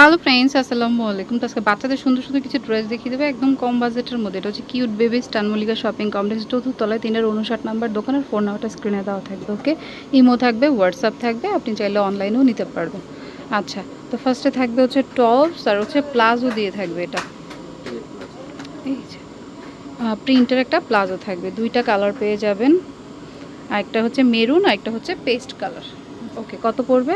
Hello friends আসসালামু আলাইকুম তো আজকে বাচ্চাদের সুন্দর সুন্দর কিছু ড্রেস দেখিয়ে দেবে একদম কম বাজেটের মধ্যে। এটা হচ্ছে কিউট বেবি স্টানমলিকা শপিং কমপ্লেক্স চতুর্থলায় তিনের উনষাট নাম্বার দোকানের ফোন নাম্বারটা স্ক্রিনে দেওয়া থাকবে ওকে ইমো থাকবে হোয়াটসঅ্যাপ থাকবে আপনি চাইলে অনলাইনেও নিতে পারবেন। আচ্ছা তো ফার্স্টে থাকবে হচ্ছে টপস আর হচ্ছে প্লাজো দিয়ে থাকবে এটা। এই যে প্রিন্টের একটা প্লাজো থাকবে। দুইটা কালার পেয়ে যাবেন। আর একটা হচ্ছে মেরুন আর একটা হচ্ছে পেস্ট কালার ওকে কত পড়বে?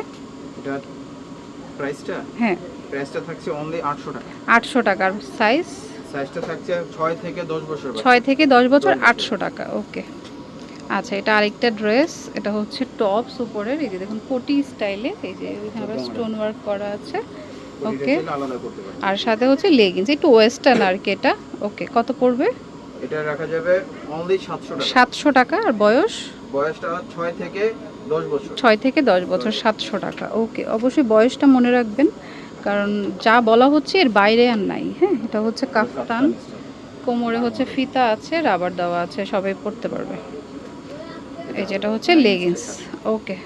প্রাইসটা হ্যাঁ। প্রাইসটা থাকছে অনলি আটশো টাকা। আটশো টাকার সাইজ সাইজটা থাকছে ছয় থেকে দশ বছর বাচ্চা। ছয় থেকে দশ বছর দশ বছর। আটশো টাকা ওকে। আচ্ছা এটা আরেকটা ড্রেস এটা হচ্ছে টপস উপরের এই যে দেখুন কোটি স্টাইলে এই যে এখানে আবার স্টোন ওয়ার্ক করা আছে। ওকে আর সাথে হচ্ছে লেগিংস একটু ওয়েস্টার্ন আর কি এটা। ওকে কত পড়বে? এটা রাখা যাবে অনলি সাতশো টাকা। সাতশো টাকা আর বয়স? বয়সটা ছয় থেকে দশ বছর। ছয় থেকে দশ বছর সাতশো টাকা। ওকে অবশ্যই বয়সটা মনে রাখবেন। কারণ যা বলা হচ্ছে এর বাইরে আর নাই হ্যাঁ? এটা হচ্ছে কাফতান কোমরে হচ্ছে ফিতা আছে রাবার দেওয়া আছে সবাই পড়তে পারবে। এই যেটা হচ্ছে লেগিংস ওকে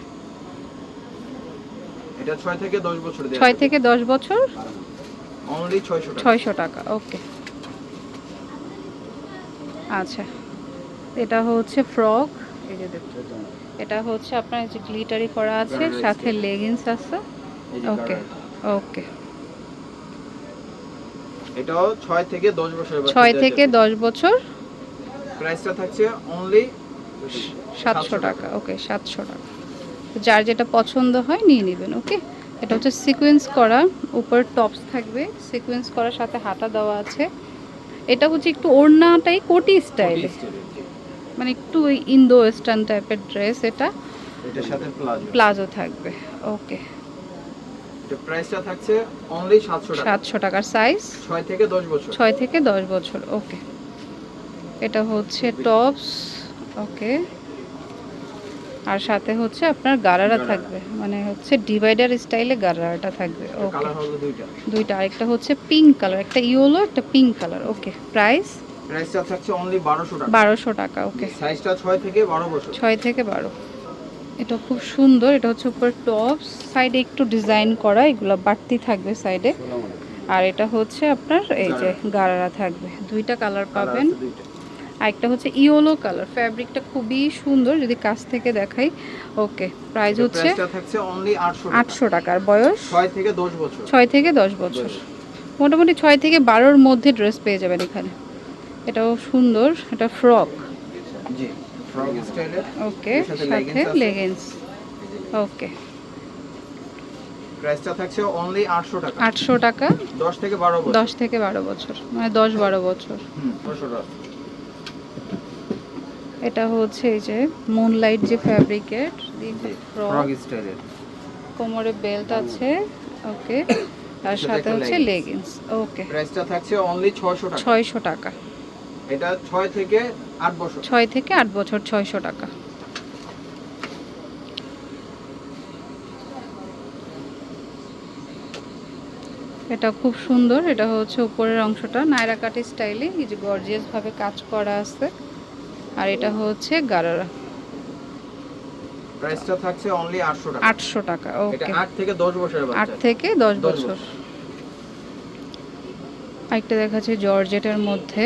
এটা ছয় থেকে দশ বছর ছয় থেকে দশ বছর? অনলি ছয়শো টাকা। ছয়শো টাকা ওকে আচ্ছা এটা হচ্ছে ফ্রক এই যে দেখুন। এটা হচ্ছে আপনার যে গ্লিটারি করা আছে সাথে। লেগিংস আছে ওকে। ওকে। এটাও ছয় থেকে দশ বছর ছয় থেকে দশ বছর। প্রাইসটা থাকছে অনলি সাতশো টাকা। ওকে সাতশো টাকা। যার যেটা পছন্দ হয় নিয়ে নেবেন ওকে? এটা হচ্ছে সিকোয়েন্স করা উপর টপস থাকবে। সিকোয়েন্স করার সাথে হাতা দেওয়া আছে। এটা হচ্ছে একটু ওড়নাটাই কোটি স্টাইলে। মানে একটু ওই ইন্দো ওয়েস্টার্ন টাইপের ড্রেস এটা। এটার সাথে প্লাজো। প্লাজো থাকবে ওকে। এটা প্রাইসটা থাকছে অনলি সাতশো টাকা। সাতশো টাকার সাইজ ছয় থেকে দশ বছর। ছয় থেকে দশ বছর ওকে এটা হচ্ছে টপস ওকে আর সাথে হচ্ছে আপনার গারারা। থাকবে মানে হচ্ছে ডিভাইডার স্টাইলে গারারাটা থাকবে ওকে দুইটা। দুইটা আরেকটা হচ্ছে পিঙ্ক কালার একটা ইয়েলো একটা পিঙ্ক কালার ওকে প্রাইস প্রাইসটা থাকছে অনলি বারোশো টাকা। বারোশো টাকা ওকে সাইজটা ছয় থেকে বারো বছর। ছয় থেকে বারো। এটা খুব সুন্দর এটা হচ্ছে উপর টপস সাইডে একটু ডিজাইন করা এগুলো বাড়তি থাকবে সাইডে আর এটা হচ্ছে আপনার এই যে গারারা থাকবে দুইটা কালার পাবেন। আর একটা হচ্ছে ইয়েলো কালার ফ্যাব্রিকটা খুবই সুন্দর যদি কাছ থেকে দেখাই। ওকে প্রাইস হচ্ছে আটশো টাকার বয়স। ছয় থেকে দশ বছর। ছয় থেকে দশ বছর। মোটামুটি ছয় থেকে বারোর মধ্যে ড্রেস পেয়ে যাবেন এখানে। এটাও সুন্দর এটা ফ্রক জি। ফ্রক ওকে সাথে সাথে leggings আছে। লেগিংস ওকে প্রাইসটা থাকছে অনলি আটশো টাকা। আটশো টাকা? দশ থেকে বারো বছর। থেকে মানে দশ বারো বছর। হুম, 900 টাকা। এটা হচ্ছে এই যে মুনলাইট যে ফ্যাব্রিকের ফ্রক স্টাইলের কোমরে বেল্ট আছে ওকে তার সাথে হচ্ছে। লেগিংস ওকে প্রাইসটা থাকছে অনলি ছয়শো টাকা। ছয়শো টাকা। এটা ছয় থেকে আট বছর ছয় থেকে আট বছর ছয়শো টাকা। এটা খুব সুন্দর এটা হচ্ছে উপরের অংশটা। নায়রা কাটি স্টাইলে এই যে গর্জিয়াস ভাবে কাজ করা আছে। আর এটা হচ্ছে গারারা। প্রাইসটা থাকছে অনলি আটশো টাকা। আটশো টাকা এটা ওকে আট থেকে দশ বছরের আট বাচ্চা থেকে দশ দশ বছর। বছর। আরেকটা দেখাচ্ছে জর্জেটের মধ্যে।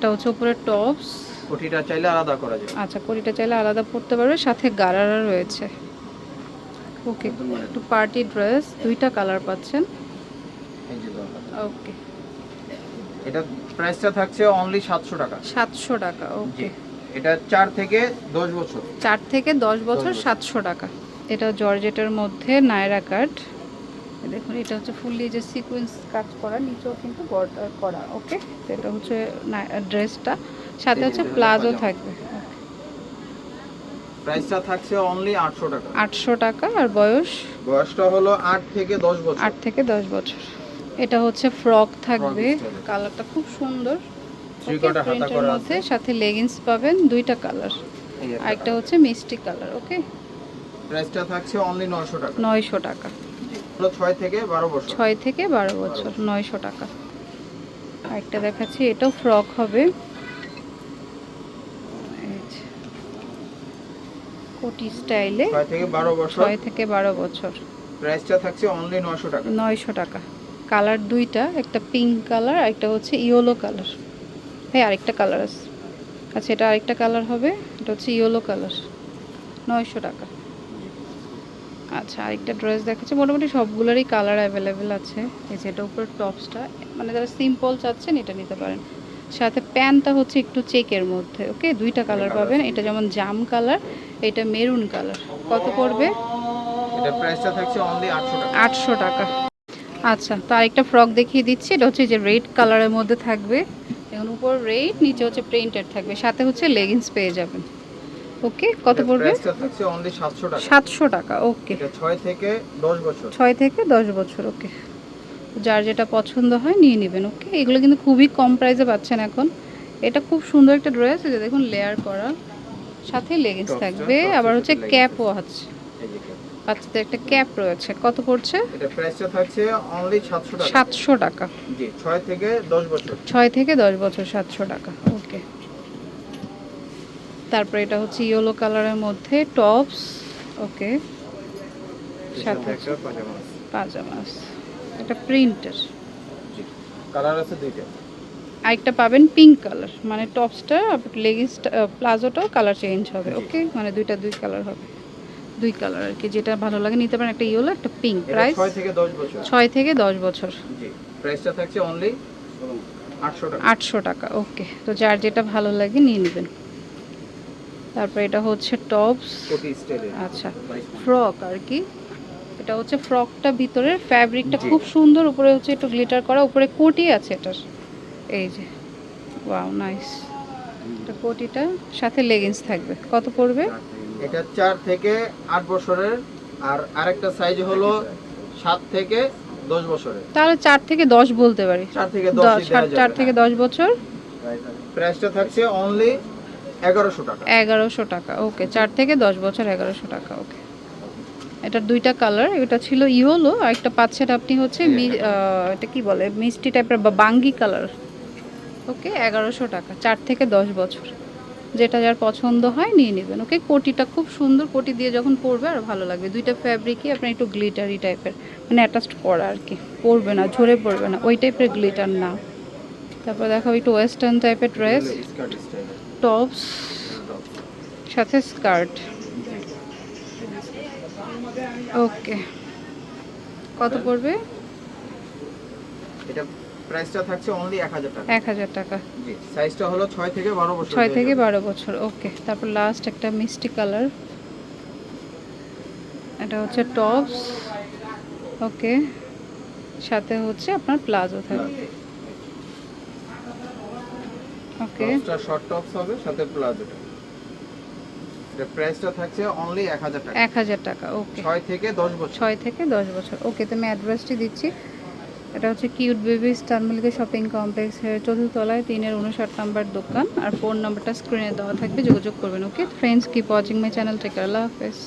এটা হচ্ছে উপরে টপস। কোটিটা চাইলে আলাদা করা যায়। আচ্ছা কোটিটা চাইলে আলাদা পড়তে পারবে সাথে গারারা রয়েছে। ওকে একটু পার্টি ড্রেস দুইটা কালার পাচ্ছেন। ওকে। এটা প্রাইসটা থাকছে অনলি সাতশো টাকা। সাতশো টাকা জি। ওকে। এটা চার থেকে দশ বছর। চার থেকে দশ বছর বছর। সাতশো টাকা। এটা জর্জেটের মধ্যে নায়রা কাট। দেখুন এটা হচ্ছে ফুললি যে সিকোয়েন্স কাজ করা নিচেও কিন্তু বর্ডার করা ওকে তো এটা হচ্ছে ড্রেসটা সাথে হচ্ছে প্লাজো থাকবে। প্রাইসটা থাকছে অনলি আটশো টাকা। আটশো টাকা আর বয়স? বয়সটা হলো আট থেকে দশ বছর। আট থেকে দশ বছর। এটা হচ্ছে ফ্রক থাকবে। কালারটা খুব সুন্দর। করা মধ্যে আছে। সাথে লেগিংস পাবেন দুইটা কালার এই একটা আরেকটা হচ্ছে মিষ্টি কালার ওকে প্রাইসটা থাকছে অনলি নশো টাকা। নয়শো টাকা। হলো ছয় থেকে বারো বছর। ছয় থেকে বারো বছর নয়শো টাকা। আরেকটা দেখাচ্ছি এটাও ফ্রক হবে। কোটি স্টাইলে। ছয় থেকে বারো বছর। ছয় থেকে বারো বছর। প্রাইসটা থাকছে অনলি নশো টাকা। নয়শো টাকা। কালার দুইটা একটা পিঙ্ক কালার আর একটা হচ্ছে ইয়েলো কালার। হ্যাঁ আরেকটা কালার আছে। আচ্ছা এটা আরেকটা কালার হবে এটা হচ্ছে ইয়েলো কালার। নয়শো টাকা। আচ্ছা আরেকটা ড্রেস দেখাচ্ছে। মোটামুটি সবগুলোরই কালার অ্যাভেলেবেল আছে। এই যে এটা উপর টপসটা মানে যারা সিম্পল চাচ্ছেন এটা নিতে পারেন। সাথে প্যান্টটা হচ্ছে একটু চেকের মধ্যে ওকে? দুইটা কালার পাবেন। এটা যেমন জাম কালার এটা মেরুন কালার কত পড়বে? এটা প্রাইসটা থাকছে অনলি আটশো টাকা। আটশো টাকা। আচ্ছা তো আরেকটা ফ্রক দেখিয়ে দিচ্ছি। এটা হচ্ছে যে রেড কালারের মধ্যে থাকবে। এখন উপর রেড নিচে হচ্ছে প্রিন্টেড থাকবে। সাথে হচ্ছে লেগিংস পেয়ে যাবেন। ওকে কত পড়বে? থাকছে অনলি সাতশো টাকা। সাতশো টাকা ওকে। এটা ছয় থেকে দশ বছর। ছয় থেকে দশ বছর ওকে। যার যেটা পছন্দ হয় নিয়ে নেবেন ওকে। এগুলো কিন্তু খুবই কম প্রাইসে পাচ্ছেন এখন। এটা খুব সুন্দর একটা ড্রেস এই যে দেখুন লেয়ার করা। সাথে লেগিংস থাকবে আবার হচ্ছে ক্যাপও আছে। বাচ্চাদের একটা ক্যাপ রয়েছে। কত পড়ছে? এটা প্রাইসটা থাকছে অনলি সাতশো টাকা। সাতশো টাকা। জি ছয় থেকে দশ বছর। ছয় থেকে দশ বছর সাতশো টাকা ওকে। তারপরে এটা হচ্ছে ইয়েলো কালারের মধ্যে টপস ওকে সাথে পাজামাস। এটা প্রিন্টের কালার আছে দুইটা। আরেকটা পাবেন পিঙ্ক কালার মানে টপসটা লেগিংসটা প্লাজোটাও কালার চেঞ্জ হবে ওকে মানে দুইটা দুই কালার হবে। দুই কালার আর কি যেটা ভালো লাগে নিতে পারেন একটা ইয়েলো একটা পিঙ্ক প্রাইস ছয় থেকে দশ বছর। ছয় থেকে দশ বছর। জি প্রাইসটা থাকছে অনলি আটশো টাকা। আটশো টাকা ওকে তো যার যেটা ভালো লাগে নিয়ে নেবেন। তারপর এটা হচ্ছে টপস। আচ্ছা ফ্রক আর কি। এটা হচ্ছে ফ্রকটা ভিতরের ফ্যাব্রিকটা খুব সুন্দর উপরে হচ্ছে একটু গ্লিটার করা উপরে কোটি আছে এটার। এই যে ওয়াও নাইস। এটা কোটিটা সাথে লেগিংস থাকবে। কত পড়বে? এটা চার থেকে আট বছরের আর আরেকটা সাইজ হলো সাত থেকে দশ বছরের। তাহলে চার থেকে দশ বলতে পারি। চার থেকে দশ চার থেকে দশ বছর। প্রাইসটা থাকছে অনলি এগারোশো টাকা। এগারোশো টাকা ওকে। চার থেকে দশ বছর এগারোশো টাকা ওকে। এটার দুইটা কালার এটা ছিল ইয়েলো আর একটা পাচ্ছেন আপনি হচ্ছে এটা কি বলে? মিষ্টি টাইপের বা বাঙ্গি কালার ওকে। এগারোশো টাকা চার থেকে দশ বছর। যেটা যার পছন্দ হয় নিয়ে নেবেন ওকে। কোটিটা খুব সুন্দর কোটি দিয়ে যখন পরবে আর ভালো লাগবে। দুইটা ফ্যাব্রিকই আপনার একটু গ্লিটারি টাইপের মানে অ্যাটাচড করা আর কি। পরবে না ঝরে পড়বে না ওই টাইপের গ্লিটার না। তারপর দেখাবো একটু ওয়েস্টার্ন টাইপের ড্রেস টপস সাথে স্কার্ট। ওকে। কত পড়বে? এটা প্রাইসটা থাকছে অনলি এক হাজার টাকা। এক হাজার টাকা। জি সাইজটা হলো ছয় থেকে বারো বছর ছয় থেকে বারো বছর ওকে। তারপর লাস্ট একটা মিষ্টি কালার। এটা হচ্ছে টপস ওকে। সাথে হচ্ছে আপনার প্লাজো থাকবে। ওকে। শর্ট টপস হবে সাথে প্লাজোটা এটা প্রাইসটা থাকছে অনলি এক হাজার টাকা। এক হাজার টাকা ওকে। থেকে দশ বছর। ছয় থেকে দশ বছর। ওকে তো আমি অ্যাড্রেসটি দিচ্ছি। এটা হচ্ছে cute baby star shopping complex চতুর্থ তলায় তিনের উনষাট নাম্বার দোকান। আর ফোন নাম্বারটা স্ক্রিনে দেওয়া থাকবে যোগাযোগ করবেন okay? Friends keep watching my channel take আল্লাহ হাফেজ।